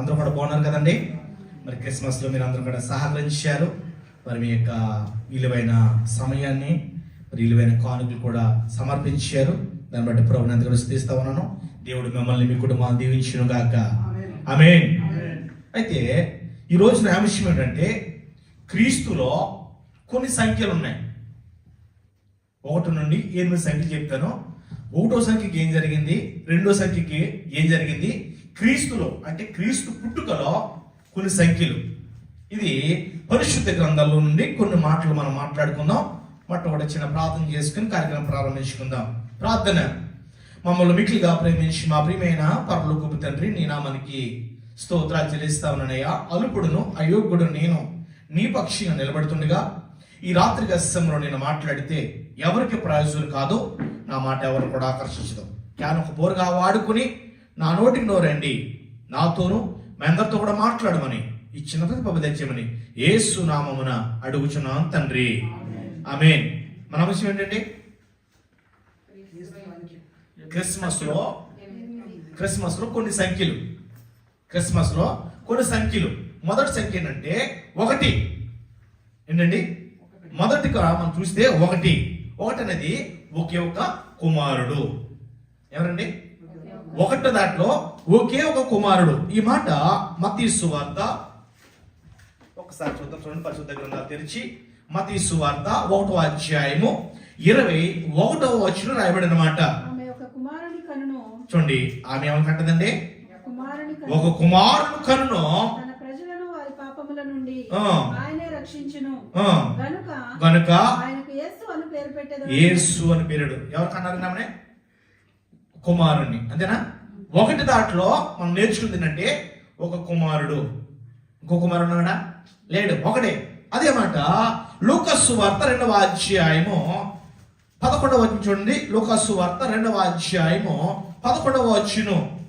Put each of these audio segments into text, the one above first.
అందరూ కూడా బాగున్నారు కదండి? మరి క్రిస్మస్లో మీరు అందరూ కూడా సహకరించారు. మరి మీ యొక్క విలువైన సమయాన్ని మరి విలువైన కానుకలు కూడా సమర్పించారు. దాన్ని బట్టి ప్రభుని అంత కూడా స్థిస్తా ఉన్నాను. దేవుడు మిమ్మల్ని మీ కుటుంబాన్ని దీవించును గాక. ఆమె అయితే ఈ రోజున అంశం ఏంటంటే క్రీస్తులో కొన్ని సంఖ్యలు ఉన్నాయి. ఒకటి నుండి ఎనిమిది సంఖ్యలు చెప్తాను. ఒకటో సంఖ్యకి ఏం జరిగింది? రెండో సంఖ్యకి ఏం జరిగింది? క్రీస్తులో అంటే క్రీస్తు పుట్టుకలో కొన్ని సంఖ్యలు. ఇది పరిశుద్ధ గ్రంథాల్లో నుండి కొన్ని మాటలు మనం మాట్లాడుకుందాం. మొట్టమొదటి చిన్న ప్రార్థన చేసుకుని కార్యక్రమం ప్రారంభించుకుందాం. ప్రార్థన. మమ్మల్ని మిక్కిలిగా ప్రేమించి మా ప్రియమైన పరలోకపు తండ్రి నీ నామానికి స్తోత్రాలు చెల్లిస్తా ఉన్నానయ్యా. అలుపుడును అయోగ్యుడు నేను. నీ పక్షిగా నిలబడుతుండగా ఈ రాత్రి గస్యంలో నేను మాట్లాడితే ఎవరికి ప్రయోజనం కాదో నా మాట ఎవరు కూడా ఆకర్షించదు. క్యాన్ ఒక బోరుగా వాడుకుని నా నోటికి నోరండి. నాతోను మీ అందరితో కూడా మాట్లాడమని ఈ చిన్న ప్రతిపద తెచ్చేయమని ఏసు నామమున అడుగుచున్నాను తండ్రి. ఆమేన్. మన అంశం ఏంటండి? క్రిస్మస్లో క్రిస్మస్లో కొన్ని సంఖ్యలు. క్రిస్మస్లో కొన్ని సంఖ్యలు. మొదటి సంఖ్య ఏంటంటే ఒకటి. ఏంటండి? మొదటిగా మనం చూస్తే ఒకటి. ఒకటి అనేది ఒకే ఒక కుమారుడు. ఎవరండి? ఒకటి దాంట్లో ఒకే ఒక కుమారుడు. ఈ మాట మతీసు వార్త. ఒకసారి చూద్దాం చూడండి పరిశుద్ధ గ్రంథాలు తెరిచి మతీసు వార్త ఒకటో అధ్యాయము ఇరవై ఒకటో వచ్చిన రాయబడిన మాట. చూడండి ఆమె కుమారుని ఒక కుమారుడు కన్ను. గనుక యేసు అని పేరు ఎవరు? కన్నారు నామనే కుమారుణ్ణి. అంతేనా? ఒకటి దాంట్లో మనం నేర్చుకుంది ఏంటంటే ఒక కుమారుడు. ఇంకో కుమారుడు ఉన్నాడా? లేడు. ఒకడే అదే మాట లూకస్సు వార్త రెండవ అధ్యాయము పదకొండవ చూడండి. లూకస్సు వార్త రెండవ అధ్యాయము పదకొండవ వచ్చును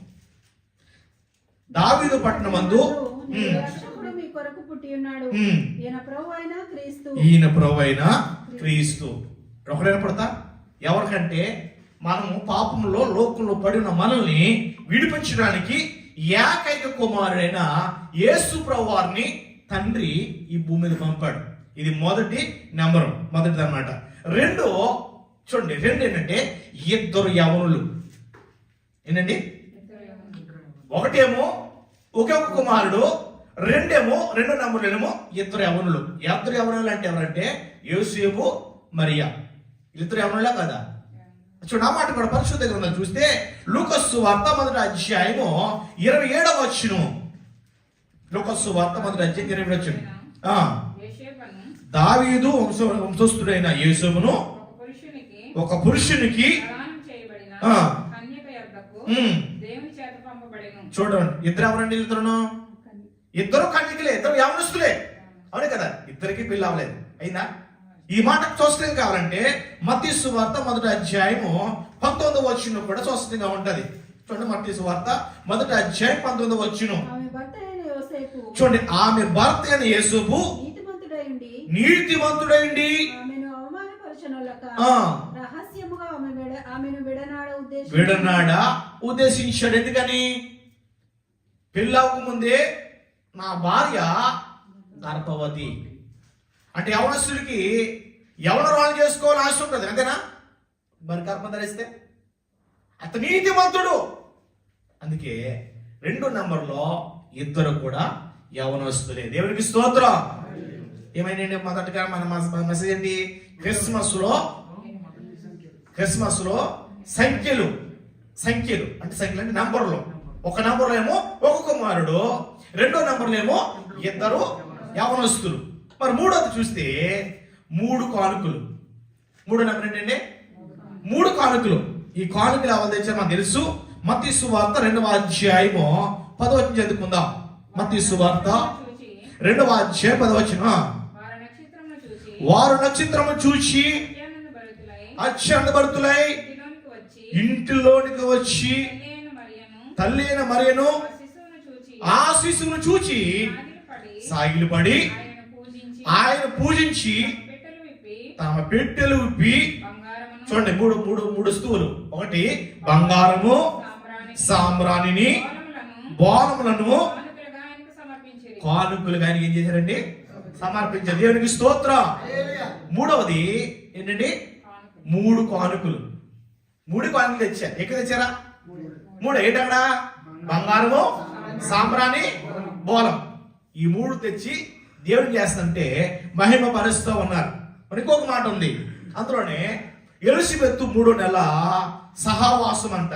దావీదు పట్టణమందు ఈయన ప్రభు అయిన క్రీస్తు. ఒకడైన పడతా ఎవరికంటే మనము పాపంలో లోకంలో పడిన మనల్ని విడిపించడానికి ఏకైక కుమారుడైన యేసు ప్రభువారిని తండ్రి ఈ భూమి మీద పంపాడు. ఇది మొదటి నెంబరు మొదటిది అన్నమాట. రెండో చూడండి రెండు ఏంటంటే ఇద్దరు యవనులు. ఏంటండి? ఒకటేమో ఒకే ఒక కుమారుడు రెండేమో రెండు నెంబర్లేమో ఇద్దరు యవనులు. ఇద్దరు యవనులు అంటే ఎవరంటే యోసేపు మరియా. ఇద్దరు యవనులే కదా? చూడు ఆ మాట కూడా పరిశుద్ధ గ్రంథం చూస్తే లూకస్సు వార్త మొదటి అధ్యాయము ఇరవై ఏడవ వచ్చును లూకస్సు వార్త మొదటి అధ్యాయం ఇరవై వచ్చును దావీదు వంశ వంశస్థుడైన యేసుమును ఒక పురుషునికి ఒక పురుషునికి ప్రదానం చేయబడిన ఆ. కన్యక యొద్దకు ఉమ్, దేవుని చేత పంపబడెను. చూడండి ఇద్దరు ఎవరండి ఇద్దరును ఇద్దరు కన్యకలే ఇద్దరు యవనస్తులే. అవునే కదా ఇద్దరికి పెళ్ళి అవ్వలేదు. అయిందా? ఈ మాట చూస్తే కావాలంటే మత్తీసు వార్త మొదటి అధ్యాయము పంతొమ్మిది వచ్చిన కూడా స్వస్థంగా ఉంటది. చూడండి మత్తీసు వార్త మొదటి అధ్యాయం పంతొమ్మిది వచ్చును చూడండి ఆమె భర్త అయిన యేసుపు నీతిమంతుడైండి. విడనాడా ఉద్దేశించాడు. ఎందుకని? పెళ్ళవక ముందే నా భార్య గర్భవతి. అంటే యవనస్తుడికి ఎవరు రాంగ్ చేసుకోవాలని ఆశ ఉంటుంది అంతేనా? మరి కర్మ ధరిస్తే? అతను నీతిమంతుడు. అందుకే రెండు నంబర్లో ఇద్దరు కూడా యవనస్తులే. దేవునికి స్తోత్రం. ఏమైందండి మొదటగా మన మన మెసేజ్ ఏంటి? క్రిస్మస్లో క్రిస్మస్లో సంఖ్యలు. సంఖ్యలు. అంటే సంఖ్యలు అంటే నంబర్లు. ఒక నంబర్లో ఏమో ఒక కుమారుడు రెండో నంబర్లో ఏమో ఇద్దరు యవనస్తులు. మరి మూడోది చూస్తే మూడు కానుకలు. మూడు నెంబర్ ఏంటండి మూడు కానుకలు. ఈ కానుకలు ఎవరు తెచ్చారు మనకు తెలుసు. మత్తి సువార్త రెండవ అధ్యాయము పదవచనం చదువుకుందాం. మత్తి సువార్త రెండవ అధ్యాయం పదవచనం వారు నక్షత్రము చూసి అత్యానంద ఇంటిలోనికి వచ్చి తల్లి అయిన మరియను ఆ శిశువును చూచి ఆ ఆయన పూజించి తమ పెట్టెలు విప్పి చూడండి మూడు మూడు మూడు వస్తువులు ఒకటి బంగారము సాంబ్రాణి సాంబ్రాణిని బోలములను బోనములను కానుకలుగా ఆయన ఏం చేశారండి? సమర్పించారు. దేవునికి స్తోత్రం. మూడవది ఏంటండి. మూడు కానుకలు. మూడు కానుకలు తెచ్చారు ఎక్కడ తెచ్చారా? మూడు. ఏంటక్కడ బంగారము సాంబ్రాణి బోలం ఈ మూడు తెచ్చి దేవుడు చేస్తుంటే మహిమ పరుస్తూ ఉన్నారు. మరి ఇంకొక మాట ఉంది. అందులోనే ఎలుసిబెత్తు మూడో నెల సహవాసం అంట.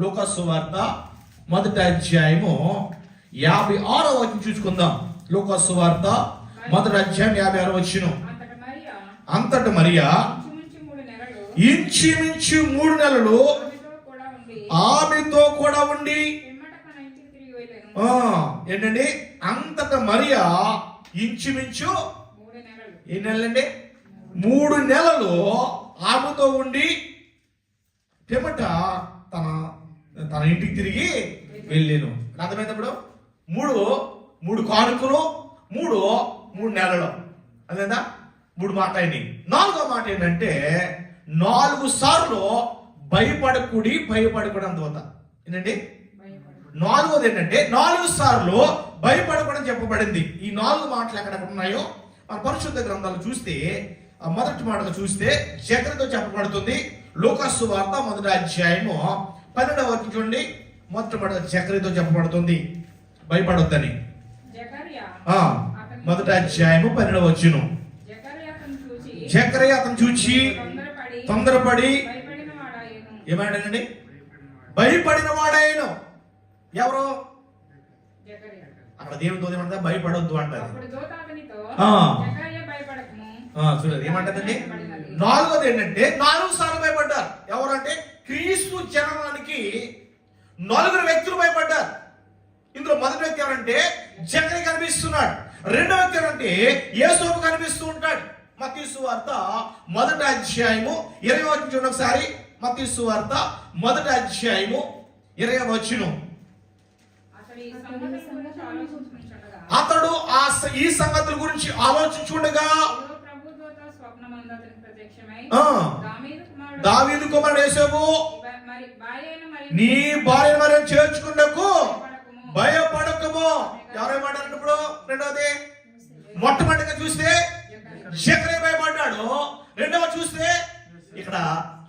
లోకస్సు వార్త మొదటి అధ్యాయము యాభై ఆరో వచ్చిన చూసుకుందాం. లోకస్సు వార్త మొదటి అధ్యాయం యాభై ఆరో వచ్చిన అంతట మరియా? ఇంచుమించు మూడు నెలలు. ఆమెతో కూడా ఉండి. ఏంటండి? అంతట మరియా ఇంచుమించు ఏ నెలలండి? మూడు నెలలు ఆమెతో ఉండి పిమ్మట తన తన ఇంటికి తిరిగి వెళ్ళాను. అర్థమైనప్పుడు మూడు మూడు కానుకలు మూడు మూడు నెలలు. అదేందా మూడు మాట అయింది నాలుగో మాట ఏంటంటే నాలుగు సార్లు భయపడకుడి భయపడకూడని దోత ఏంటండి? నాలుగోది ఏంటంటే నాలుగు సార్లు భయపడకూడని చెప్పబడింది. ఈ నాలుగు మాటలు ఎక్కడ ఉన్నాయో? మన పరిశుద్ధ గ్రంథాలు చూస్తే మొదటి మాటలు చూస్తే జగన్తో చెప్పబడుతుంది. లోకస్సు వార్త మొదటి అధ్యాయము పన్నెండవ వరకు చూడండి. మొదటి మాట చక్రతో చెప్పబడుతుంది. భయపడొద్దని. మొదటి అధ్యాయము పన్నెండవ వచ్చును జకర్యా అతను చూచి తొందరపడి తొందరపడి భయపడిన వాడాయను ఎవరు? అక్కడ దేవునితో ఏమంటే భయపడొద్దు అంటారు. చూడండి ఏమంటుందండి? నాలుగోది ఏంటంటే నాలుగు సార్లు భయపడ్డారు. ఎవరంటే క్రీస్తు జననానికి నలుగురు వ్యక్తులు భయపడ్డారు. ఇందులో మొదటి వ్యక్తి ఎవరంటే జగన్ కనిపిస్తున్నాడు. రెండో వ్యక్తి ఎవరంటే యేసోపు కనిపిస్తూ ఉంటాడు. మతీసు వార్త మొదటి అధ్యాయము ఇరవై వచ్చిన ఒకసారి. మతీసు వార్త మొదటి అధ్యాయము ఇరవై వచ్చును అతడు ఆ ఈ సంగతుల గురించి ఆలోచించుండగా ఇదిగో ప్రభు దూత స్వప్నమందు అతనికి ప్రత్యక్షమై ఆ. దావీదు కుమారుడు యేసోపు నీ భార్య మరి చేర్చుకున్నకు భయపడకుము. ఎవరేమంటారు ఇప్పుడు? రెండవది మొట్టమొదటిగా చూస్తే శకరే భయపడ్డాడు. రెండవ చూస్తే ఇక్కడ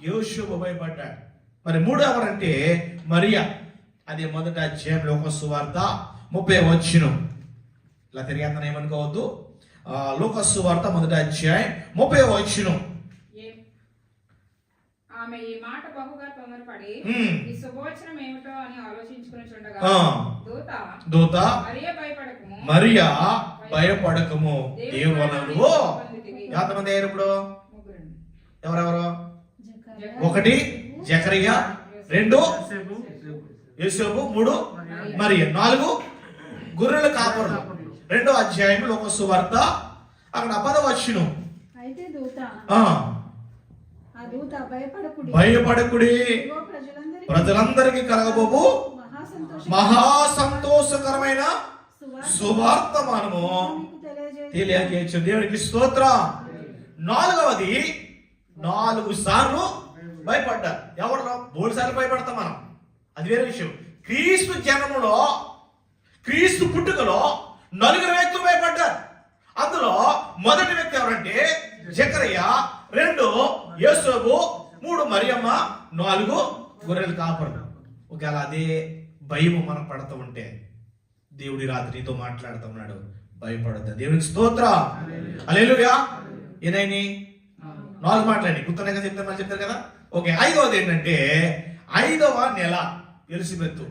యోషుబు భయపడ్డాడు. మరి మూడు ఎవరంటే మరియా. అది మొదట అధ్యాయం లోక సువార్త ముప్పై వచ్చిన ఇలా తిరిగేతను ఏమనుకోవద్దు? ఆ, లోక సువార్త మొదటి అధ్యాయం ముప్పై వచ్చిన. ఆమె ఈ మాట బహుగా తొందరపడి. ఈ శుభవచనం ఏమిటో అని ఆలోచించుకుని చుండగా. దూత దూత మరియ భయపడకము. మరియా భయపడకము. ఎంతమంది అయ్యారు ఇప్పుడు? ఎవరెవరు? జకర్యా, ఒకటి జకరియా. రెండు యేసోబు మూడు మరి నాలుగు గొర్రెల కాపరులు. రెండో అధ్యాయం లోక సువార్త అక్కడ పదవచ్చును అయితే దూత ఆ. దూత భయపడకుడి. భయపడకుడి. ప్రజలందరికీ కలగబోబు మహా సంతోషం మహా సంతోషకరమైన సువార్త. తెలియజేయ తెలియజేయచ్చు దేవునికి స్తోత్ర. నాలుగవది నాలుగు సార్లు భయపడ్డారు. ఎవరిలో మూడు సార్లు భయపడతాం మనం. అది వేరే విషయం. క్రీస్తు జన్మలో క్రీస్తు పుట్టుకలో నలుగురు వ్యక్తులు భయపడ్డారు. అందులో మొదటి వ్యక్తి ఎవరంటే జకరయ్య రెండు యేసోబు మూడు మరియమ్మ నాలుగు గొర్రెలు కాపరు ఒకవేళ అదే భయము మనం పడుతూ ఉంటే దేవుడి రాత్రి నీతో మాట్లాడుతూ ఉన్నాడు. భయపడద్దు. దేవునికి స్తోత్ర. అలేలుగా ఏనాయని నాలుగు మాట్లాడి. గుర్తున్నాయి చెప్తారు మళ్ళీ చెప్తారు కదా? ఓకే ఐదవది ఏంటంటే ఐదవ నెల ఎలిసిబెత్తు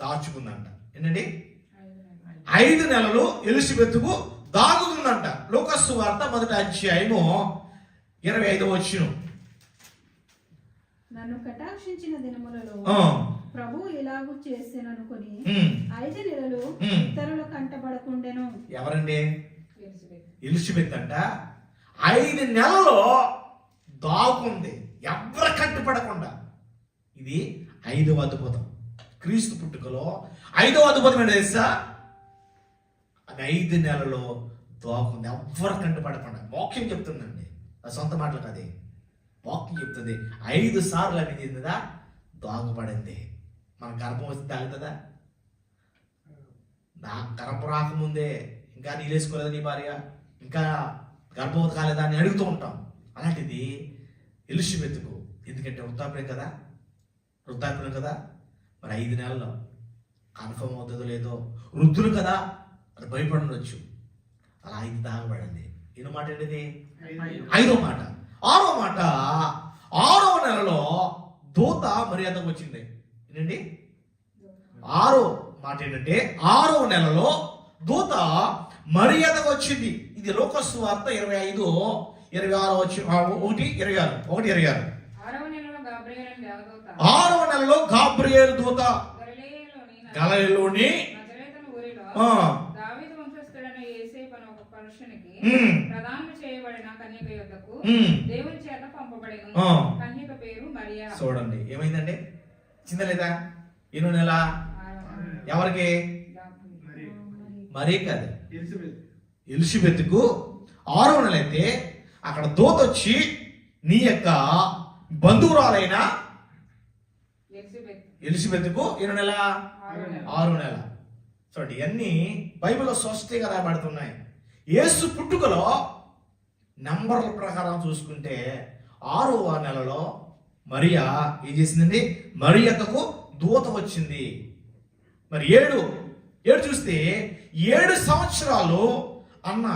దాచుకుందంట. ఏంటండి? ఐదు నెలలు ఎలిసిబెత్తుకు దాగుతుందంట. లోకస్సు వార్త మొదటి అధ్యాయము ఇరవై ఐదవ వచ్చిన నన్ను కటాక్షించిన దినములలో ప్రభు ఇలాగూ చేసేననుకొని ఐదు నెలలు. ఇతరుల కంటబడకుండెను ఎవరండి? ఎలిజబెత్. ఎలిసిబెత్ అంట. ఐదు నెలలో దాగుంది. ఎవరి కట్టుపడకుండా ఇది ఐదవ అద్భుతం. క్రీస్తు పుట్టుకలో ఐదవ అద్భుతం ఏంటో తెలుసా? ఐదు నెలలో దాగుంది ఎవ్వరు కంటపడకుండా. వాక్యం చెప్తుందండి. నా సొంత మాటలు కదే. వాక్యం చెప్తుంది. ఐదు సార్లు అవి తిందా దోగపడింది మన గర్భం వస్తే తాగుతుందా? నాకు గర్భం రాకముందే ఇంకా నీళ్ళేసుకోలేదా నీ భార్య? ఇంకా గర్భవతి కాలేదా అని అడుగుతూ ఉంటాం. అలాంటిది ఎలిషబెత్తుకు ఎందుకంటే వృద్ధాప్యం కదా? వృద్ధాప్యం కదా? మరి ఐదు నెలల్లో కన్ఫర్మ్ అవుతుందో లేదో? వృద్ధులు కదా? అది భయపడవచ్చు అలా ఐదు దాగబడింది ఎన్నో మాట ఏంటిది? ఐదో మాట. ఆరో మాట. ఆరో నెలలో దూత మర్యాదకు వచ్చింది. ఏంటండి? ఆరో మాట ఏంటంటే ఆరో నెలలో దూత మర్యాదకు వచ్చింది. ఇది లోకస్ వార్త ఇరవై ఐదు ఇరవై ఆరు వచ్చి ఒకటి ఇరవై ఆరు ఒకటి ఇరవై ఆరు. ఆరవ నెలలో గాబ్రియల్ అనే దేవదూత. ఆరవ నెలలో గాబ్రియేలు దూత. గలిలయలోని గలలోని నజరేతను ఊరిలో ఆ, దావీదు వంశస్థుడైన యేసేపు అనే ఒక పురుషునికి ఉమ్, ప్రదానం చేయబడిన కన్యక యొద్దకు. దేవుని చేత పంపబడిన. కన్యక పేరు మరియా. చూడండి ఏమైందండి? చింద లేదా? ఎన్నో నెల? ఎవరికి. మరీ కాదు. ఎలిజబెత్ ఎలిషబెత్కు ఆరో నెల అయితే అక్కడ దూత వచ్చి నీ యొక్క బంధువురాలైన ఎలిజబెత్. ఎలిషబెత్కు ఎన్నో నెల. ఆరు నెల. చూడండి ఇవన్నీ బైబిల్లో స్వస్తిగా రాయబడుతున్నాయి. యేసు పుట్టుకలో నంబర్ల ప్రకారం చూసుకుంటే ఆరవ నెలలో మరియా ఏం చేసిందండి? మరియక్కకు దూత వచ్చింది. మరి ఏడు ఏడు చూస్తే ఏడు సంవత్సరాలు అన్న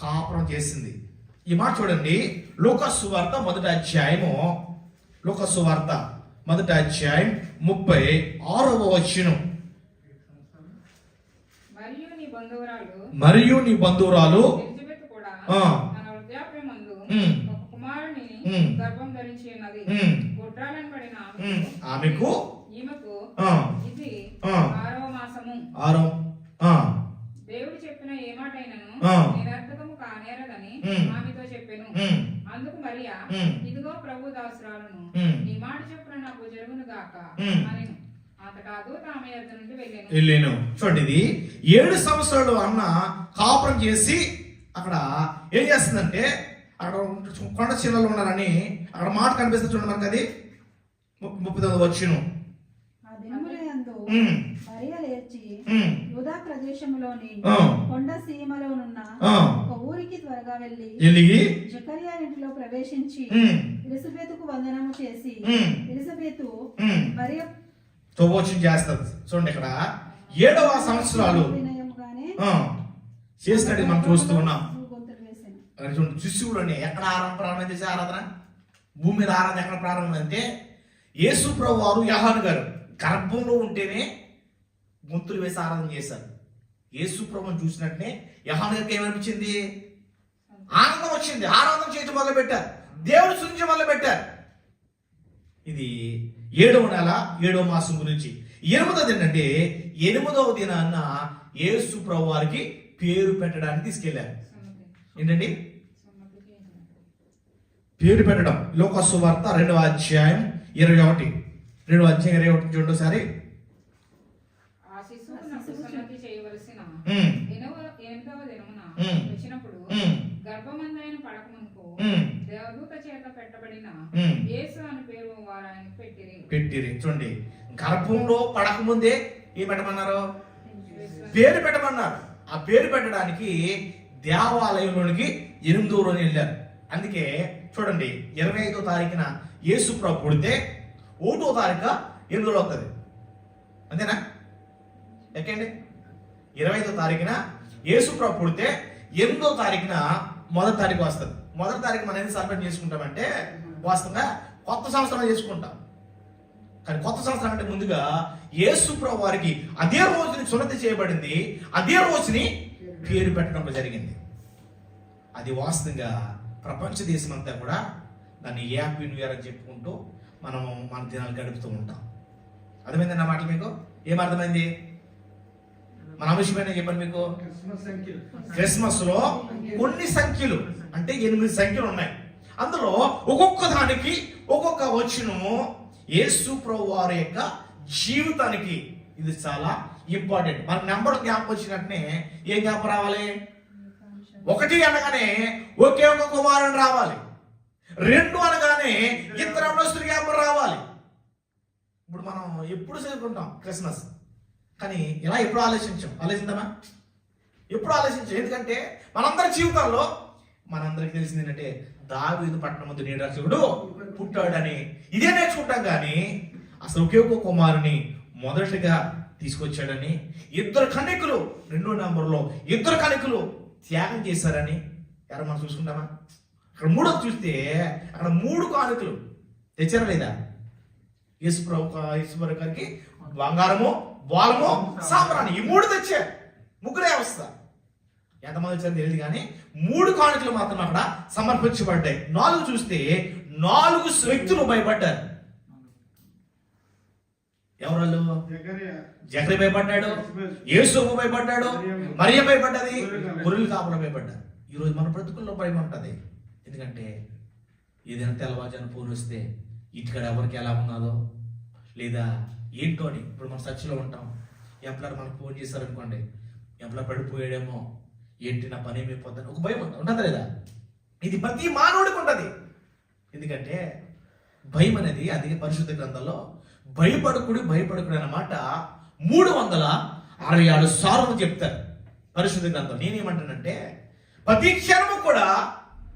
కాపురం చేసింది. ఈ మాట చూడండి. లోకస్సు వార్త మొదటి అధ్యాయము లోకస్సు వార్త మొదటి అధ్యాయం ముప్పై ఆరవ వచ్చినం మరియు నీ బంధువురాలు మరియు నీ బంధువురాలు ఎలిజబెత్ కూడా ఆ. తన వృద్ధాప్యమందు ఉమ్. ఒక కుమారుని ఉమ్. గర్భం ధరించి ఉన్నది ఉమ్, గుడ్రాలను పడిన ఉమ్, ఆమెకు ఆరో దేవుడు చెప్పిన ఏ మాటైనను. నిరర్థకము కానేరదని. ఆమెతో చెప్పెను. అందుకు మరియా. ఇదిగో ప్రభు దాసురాలను. నీ మాట చొప్పున నాకు జరుగును గాక. అని వెళ్ళాను. వెళ్ళాను. చూడండి ఇది ఏడు సంవత్సరాలు అన్న కాపురం చేసి అక్కడ ఏం చేస్తుందంటే అక్కడ కొండ చీలలో ఉన్నారని అక్కడ మాట కనిపిస్తుంది చూడండి మనకి అది. ముప్పై తొమ్మిది వచ్చును యూదా ప్రదేశంలోని ఆ. కొండ సీమలోనున్న. ఒక ఊరికి త్వరగా వెళ్ళి జకరియా ఇంటిలో ప్రవేశించి వందనము చేసి ఎలిజబెతు. శుభోచన చేస్తుంది చూడండి ఇక్కడ. ఏడవ సంవత్సరాలు. చేసినట్టు మనం చూస్తూ ఉన్నాం. చూడండి శిష్యుడు అని ఎక్కడ ఆరాధన ప్రారంభం చేసే ఆరాధన? భూమి మీద ఆరాధన ఎక్కడ ప్రారంభం అంటే యేసు ప్రభు వారు యహాను గారు గర్భంలో ఉంటేనే గొంతులు వేసి ఆరాధన చేశారు. యేసు ప్రభుని చూసినట్టే యహాను గారికి ఏమనిపించింది? ఆనందం వచ్చింది. ఆరాధన చేయటం మొదలు పెట్టారు దేవుడు సృష్టించడం మొదలు పెట్టారు ఇది ఏడవ నెల ఏడవ మాసం గురించి. ఎనిమిదవది ఏంటంటే ఎనిమిదవ దినాన్న యేసు ప్రభు వారికి పేరు పెట్టడానికి తీసుకెళ్ళారు ఏంటండి. పేరు పెట్టడం. లోకస్సు వార్త రెండవ అధ్యాయం ఇరవై ఒకటి. రెండవ అధ్యాయం ఇరవై ఒకటి చూడండి ఒకసారి. గర్భమందైన పడకమునుకు దేవదూత చేత పెట్టబడిన. యేసు అని పేరు వారు ఆయనకు పెట్టిరి చూడండి గర్భంలో పడకముందే ఏం పెట్టమన్నారు? పేరు పెట్టమన్నారు. ఆ పేరు పెట్టడానికి దేవాలయంలోనికి ఎనిమిదో రోజు వెళ్ళారు. అందుకే చూడండి ఇరవై ఐదో తారీఖున యేసు ప్రభు పుడితే ఒకటో తారీఖు ఎనిమిదిలో అవుతుంది అంతేనా? ఎక్కండి. ఇరవై ఐదో తారీఖున యేసు ప్రభు పుడితే ఎనిమిదో తారీఖున మొదటి తారీఖు వస్తుంది. మొదటి తారీఖు మనం ఏం సెలబ్రేట్ చేసుకుంటామంటే వాస్తవంగా కొత్త సంవత్సరం చేసుకుంటాం. కానీ కొత్త సంవత్సరం అంటే ముందుగా యేసు వారికి అదే రోజుని సున్నతి చేయబడింది. అదే రోజుని పేరు పెట్టడం జరిగింది. అది వాస్తవంగా ప్రపంచ దేశం అంతా కూడా దాన్ని హ్యాపీ న్యూ ఇయర్ అని చెప్పుకుంటూ మనం మన దినాలు గడుపుతూ ఉంటాం. అర్థమైంది నా మాటలు మీకు? ఏం అర్థమైంది? మన అంశమైన చెప్పండి మీకు? క్రిస్మస్లో కొన్ని సంఖ్యలు అంటే ఎనిమిది సంఖ్యలు ఉన్నాయి. అందులో ఒక్కొక్క దానికి ఒక్కొక్క వచనము యేసు ప్రభు వారి యొక్క జీవితానికి ఇది చాలా ఇంపార్టెంట్. మనకు నెంబర్ జ్ఞాపకం వచ్చినట్టునే ఏం జ్ఞాపకం రావాలి? ఒకటి అనగానే ఒకే ఒక కుమారుడు రావాలి. రెండు అనగానే ఇద్దరు అమరస్తులు జ్ఞాపకం రావాలి. ఇప్పుడు మనం ఎప్పుడు చేసుకుంటాం క్రిస్మస్? కానీ ఇలా ఎప్పుడు ఆలోచించాం? ఆలోచిందామా ఎప్పుడు ఆలోచించాం? ఎందుకంటే మనందరి జీవితాల్లో మనందరికి తెలిసింది ఏంటంటే దావీదు పట్టణం ముందు నేడు రక్షకుడు పుట్టాడని. ఇదే నేర్చుకుంటాం కానీ అసలు ఒకే ఒక కుమారుని మొదటిగా తీసుకొచ్చాడని ఇద్దరు కన్యకులు రెండో నంబర్లో ఇద్దరు కన్యకులు త్యాగం చేశారని. ఎవరు మనం చూసుకుంటామా? అక్కడ మూడో చూస్తే అక్కడ మూడు కానుకలు. తెచ్చారా లేదా? యేసుప్రభు ఈశ్వర గారికి బంగారము బాలము సాంబ్రాణి. ఈ మూడు తెచ్చారు ముగ్గురే అవస్థ. ఎంతమంది వచ్చారో తెలియదు కానీ మూడు కానుకలు మాత్రం అక్కడ సమర్పించబడ్డాయి. నాలుగు చూస్తే నాలుగు వ్యక్తులు భయపడ్డారు. ఎవరు జగరి భయపడ్డాడు యేసుకు భయపడ్డాడు మరియ భయపడ్డది గొర్రెలు కాపుల భయపడ్డారు. ఈరోజు మన బ్రతుకుల్లో భయం ఉంటుంది. ఎందుకంటే ఏదైనా తెల్లవారుజాను ఫోన్ వస్తే ఇంటికాడ ఎవరికి ఎలా ఉన్నదో లేదా ఏంటో అని ఇప్పుడు మనం సచ్చిలో ఉంటాం. ఎంప్లాయర్ మనకు ఫోన్ చేశారనుకోండి ఎంప్లాయర్ పడిపోయాడేమో ఏంటి నా పని ఏమైపోద్దని ఒక భయం ఉంటుంది లేదా? ఇది ప్రతి మానవుడికి ఉంటుంది. ఎందుకంటే భయం అనేది అది పరిశుద్ధ గ్రంథంలో భయపడకుడు భయపడకుడు అన్నమాట మూడు వందల అరవై ఆరు సార్లు చెప్తారు పరిశుద్ధ గ్రంథం. నేనేమంటానంటే ప్రతి క్షణము కూడా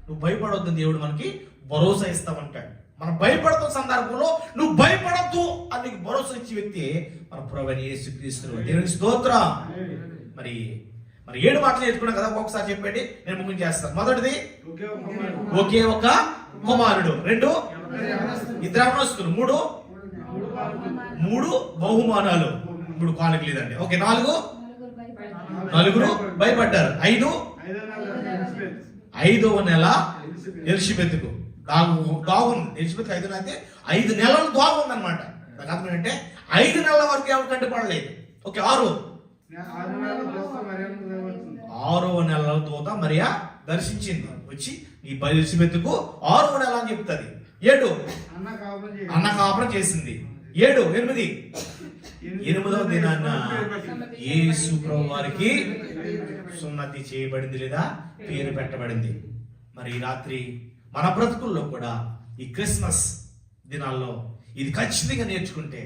నువ్వు భయపడొద్దు దేవుడు మనకి భరోసా ఇస్తామంటాడు. మనం భయపడుతున్న సందర్భంలో నువ్వు భయపడద్దు అని నీకు భరోసా ఇచ్చే వ్యక్తి మన ప్రభు యేసుక్రీస్తు. దేవుని స్తోత్రం. మరి మరి ఏడు మాటలు నేర్చుకున్నాం కదా ఒకసారి చెప్పండి నేను ముగింపు చేస్తాను మొదటిది ఒకే ఒక కుమారుడు రెండు? ఇద్దరు అవనస్తులు మూడు? మూడు బహుమానాలు. మూడు కానుకలు లేదండి. ఓకే నాలుగు? నలుగురు భయపడ్డారు. ఐదు? ఐదవ నెల ఎలిషబెత్కు దాగు దాగుంది. ఎలిషబెత్ ఐదు అయితే ఐదు నెలలు దాగుంది అనమాట అర్థం ఏంటంటే ఐదు నెలల వరకు ఎవరు కంటపడలేదు. ఓకే ఆరు? ఆరవ నెలల దూత మరియా దర్శించింది. వచ్చి ఈ ఎలిషబెత్కు ఆరవ నెల అని చెప్తుంది. ఏడు? అన్న కాపురం చేసింది. ఏడు? ఎనిమిది? ఎనిమిదవ దినాన్న యేసు ప్రభు వారికి సున్నతి చేయబడింది లేదా? పేరు పెట్టబడింది. మరి ఈ రాత్రి మన బ్రతుకుల్లో కూడా ఈ క్రిస్మస్ దినాల్లో ఇది ఖచ్చితంగా నేర్చుకుంటే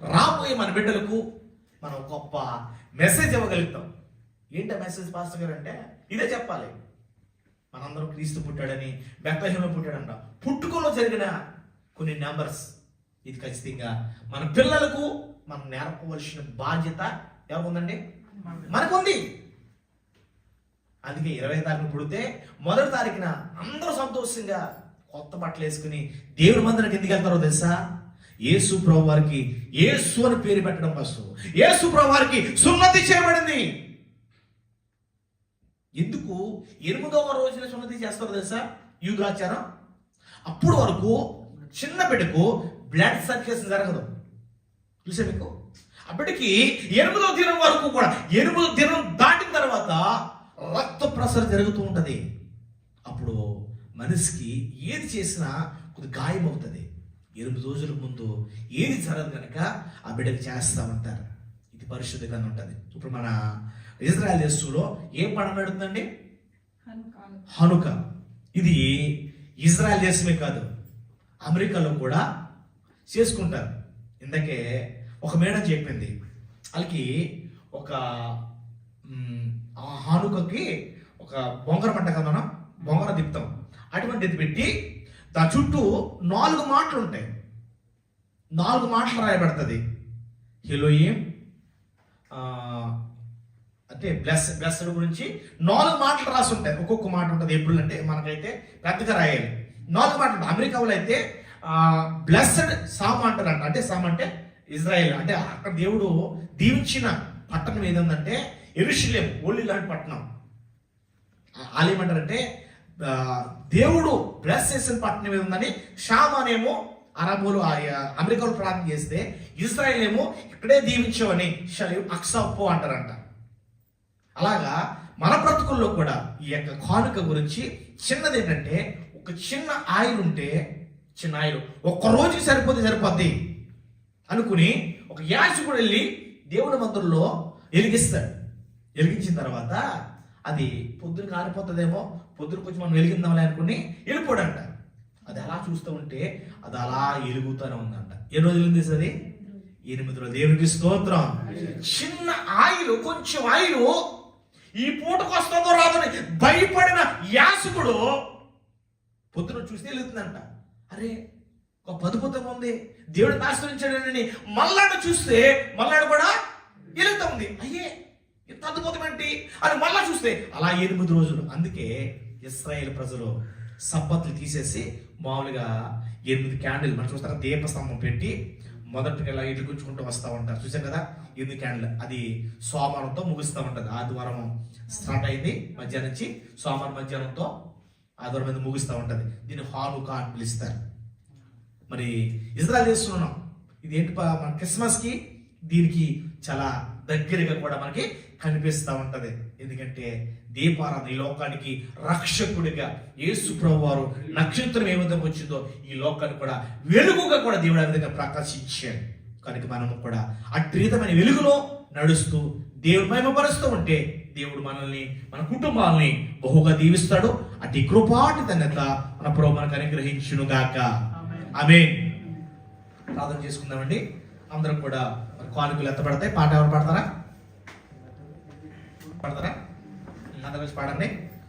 రాబోయే మన బిడ్డలకు మనం గొప్ప మెసేజ్ ఇవ్వగలుగుతాం. ఏంటి మెసేజ్ పాస్టర్ గారు అంటే? ఇదే చెప్పాలి. మనందరం క్రీస్తు పుట్టాడని బెత్తహీనలో పుట్టాడంట. పుట్టుకలో జరిగిన కొన్ని నెంబర్స్ ఇది ఖచ్చితంగా మన పిల్లలకు మనం నేర్పవలసిన బాధ్యత ఎవరుందండి మనకుంది. అందుకే ఇరవై తారీఖున పుడితే మొదటి తారీఖున అందరూ సంతోషంగా కొత్త బట్టలు వేసుకుని దేవుని మందిరానికి ఎందుకు వెళ్తారో తెలుసా? యేసు ప్రభు వారికి యేసు అని పేరు పెట్టడం ఫస్ట్ యేసు ప్రభు వారికి సున్నతి చేయబడింది. ఎందుకు? ఎనిమిదవ రోజున సున్నతి చేస్తారు తెలుసా? యూదులాచారం అప్పుడు వరకు చిన్న బిడ్డకు బ్లడ్ సర్క్యులేషన్ జరగదు. చూసా మీకు? అప్పటికి ఎనిమిదో దినం వరకు కూడా ఎనిమిదో దినం దాటిన తర్వాత రక్త ప్రసరణ జరుగుతూ ఉంటుంది. అప్పుడు మనిషికి ఏది చేసినా కొద్ది గాయం అవుతుంది. ఎనిమిది రోజుల ముందు ఏది జరగదు కనుక ఆ బిడ్డకి చేస్తామంటారు. ఇది పరిశుద్ధంగా ఉంటుంది. ఇప్పుడు మన ఇజ్రాయల్ దేశంలో ఏ పండుగ నడుతుందండి? హనుక ఇది ఇజ్రాయెల్ దేశమే కాదు అమెరికాలో కూడా చేసుకుంటారు. ఇందాకే ఒక మేడం చెప్పింది వాళ్ళకి ఒక హానుకకి ఒక బొంగర పంట కదా మనం? బొంగర తిప్పుతాం అటువంటిది పెట్టి దాని చుట్టూ నాలుగు మాటలు ఉంటాయి. నాలుగు మాటలు రాయబడుతుంది. హిలోయిం అంటే బ్లెస్ బ్లెస్డ్ గురించి నాలుగు మాటలు రాసి ఉంటాయి ఒక్కొక్క మాట ఉంటుంది. ఎప్పుడు అంటే మనకైతే పెద్దగా రాయాలి. నాలుగు మాటలు అమెరికాలో అయితే బ్లెస్డ్ సామ్ అంటారంట. అంటే సామ్ అంటే ఇజ్రాయెల్. అంటే అక్కడ దేవుడు దీవించిన పట్టణం ఏదంటే ఎరుషులేం ఓల్డ్ లాంటి పట్టణం. వాళ్ళు ఏమంటారంటే దేవుడు బ్లెస్ చేసిన పట్టణం ఏముందని షామ్ అనేమో అరబులు ఆ, అమెరికాలో ప్రార్థన చేస్తే ఇజ్రాయెల్ ఏమో ఇక్కడే దీవించవని అక్సప్పు అంటారంట. అలాగా మన బ్రతుకుల్లో కూడా ఈ యొక్క కానుక గురించి చిన్నది ఏంటంటే ఒక చిన్న ఆయిల్ ఉంటే చిన్న ఆయిల్ ఒక్క రోజుకి సరిపోతే సరిపోద్ది అనుకుని ఒక యాజకుడు వెళ్ళి దేవుని మందిరంలో వెలిగిస్తాడు. వెలిగించిన తర్వాత అది పొద్దున కాలిపోతుందేమో పొద్దున కొంచెం మనం వెలిగిందామని అనుకుని వెళ్ళిపోడంట. అది అలా చూస్తూ ఉంటే అది అలా ఎలుగుతూనే ఉందంట. ఏ రోజులు ఉంది అది? ఎనిమిదిలో దేవునికి స్తోత్రం. చిన్న ఆయిల్ కొంచెం ఆయిల్ ఈ పూటకు వస్తుందో రాదని భయపడిన యాసకుడు పొద్దున చూస్తే వెళ్తుందంట అరే ఒక అద్భుతం ఉంది. దేవుడు ఆశ్రయించాడని మల్లాడు చూస్తే మల్లాడు కూడా వెలుగుతా ఉంది. అయ్యే ఇంత అద్భుతం ఏంటి అని మళ్ళా చూస్తే అలా ఎనిమిది రోజులు. అందుకే ఇస్రాయేల్ ప్రజలు సబ్బత్తులు తీసేసి మామూలుగా ఎనిమిది క్యాండిల్ మనం చూస్తారా దీపస్తంభం పెట్టి మొదటికి ఇలా ఇట్లు గుంచుకుంటూ వస్తూ ఉంటారు. చూసాం కదా? ఎన్ని క్యాండిల్. అది సోమవారంతో ముగుస్తూ ఉంటుంది. ఆదివారం స్టార్ట్ అయింది మధ్యాహ్నం నుంచి. సోమవారం మధ్యాహ్నంతో ఆదివారం మీద ముగుస్తూ ఉంటుంది. దీన్ని హానుకా అని పిలుస్తారు. మరి ఇజ్రాయల్ చేస్తున్నాం ఇది ఏంటి మన క్రిస్మస్కి దీనికి చాలా దగ్గరగా కూడా మనకి కనిపిస్తూ ఉంటుంది. ఎందుకంటే దీపారాధన ఈ లోకానికి రక్షకుడిగా యేసు వారు నక్షత్రం ఏ విధంగా వచ్చిందో ఈ లోకానికి కూడా వెలుగుగా కూడా దేవుడు ఆ విధంగా ప్రకాశించాడు. కనుక మనము కూడా అద్భుతమైన వెలుగులో నడుస్తూ దేవుడు మహిమపరుస్తూ ఉంటే దేవుడు మనల్ని మన కుటుంబాలని బహుగా దీవిస్తాడు. అటు కృపాటి తనత మన ప్రభు మనకు అనుగ్రహించును గాక. ఆమె ప్రార్థన చేసుకుందామండి. అందరం కూడా కానుకలు ఎత్తబడతాయి. పాట ఎవరు పాడతారా? పడతారా? అందరూ కలిసి పాడండి.